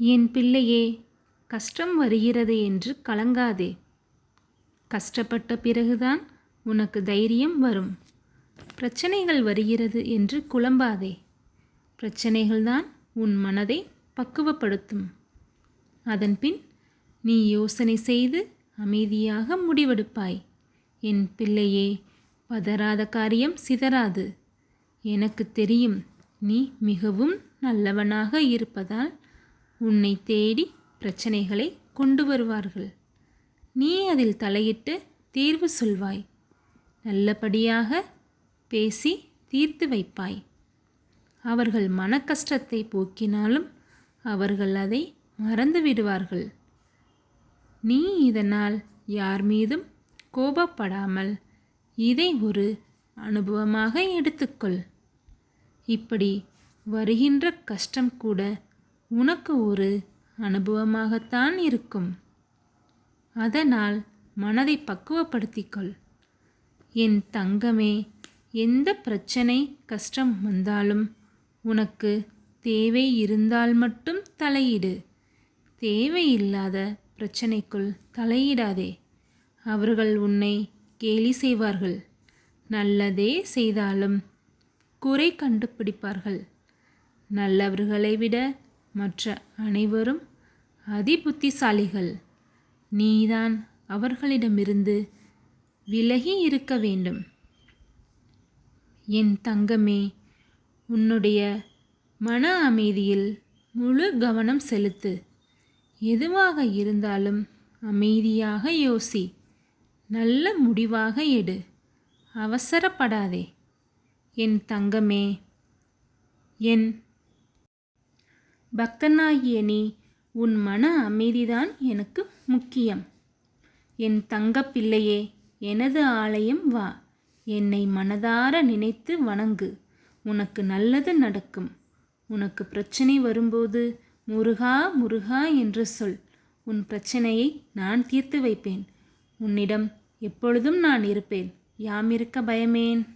என் பிள்ளையே கஷ்டம் வருகிறது என்று கலங்காதே. கஷ்டப்பட்ட பிறகுதான் உனக்கு தைரியம் வரும். பிரச்சனைகள் வருகிறது என்று குழம்பாதே. பிரச்சனைகள்தான் உன் மனதை பக்குவப்படுத்தும். அதன்பின் நீ யோசனை செய்து அமைதியாக முடிவெடுப்பாய். என் பிள்ளையே பதறாத காரியம் சிதறாது. எனக்கு தெரியும் நீ மிகவும் நல்லவனாக இருப்பதால் உன்னை தேடி பிரச்சனைகளை கொண்டு வருவார்கள். நீ அதில் தலையிட்டு தீர்வு சொல்வாய். நல்லபடியாக பேசி தீர்த்து வைப்பாய். அவர்கள் மன கஷ்டத்தை போக்கினாலும் அவர்கள் அதை மறந்து விடுவார்கள். நீ இதனால் யார் மீதும் கோபப்படாமல் இதை ஒரு அனுபவமாக எடுத்துக்கொள். இப்படி வருகின்ற கஷ்டம் கூட உனக்கு ஒரு அனுபவமாகத்தான் இருக்கும். அதனால் மனதை பக்குவப்படுத்திக்கொள். என் தங்கமே எந்த பிரச்சனை கஷ்டம் வந்தாலும் உனக்கு தேவை இருந்தால் மட்டும் தலையிடு. தேவையில்லாத பிரச்சனைக்குள் தலையிடாதே. அவர்கள் உன்னை கேலி செய்வார்கள். நல்லதே செய்தாலும் குறை கண்டுபிடிப்பார்கள். நல்லவர்களை விட மற்ற அனைவரும் அதிபுத்திசாலிகள். நீதான் அவர்களிடமிருந்து விலகி இருக்க வேண்டும். என் தங்கமே உன்னுடைய மன அமைதியில் முழு கவனம் செலுத்து. எதுவாக இருந்தாலும் அமைதியாக யோசி. நல்ல முடிவாக எடு. அவசரப்படாதே. என் தங்கமே என் பக்தனாகிய நீ உன் மன அமைதிதான் எனக்கு முக்கியம். என் தங்கப்பிள்ளையே எனது ஆலயம் வா. என்னை மனதார நினைத்து வணங்கு. உனக்கு நல்லது நடக்கும். உனக்கு பிரச்சனை வரும்போது முருகா முருகா என்று சொல். உன் பிரச்சனையை நான் தீர்த்து வைப்பேன். உன்னிடம் எப்பொழுதும் நான் இருப்பேன். யாம் இருக்க பயமேன்.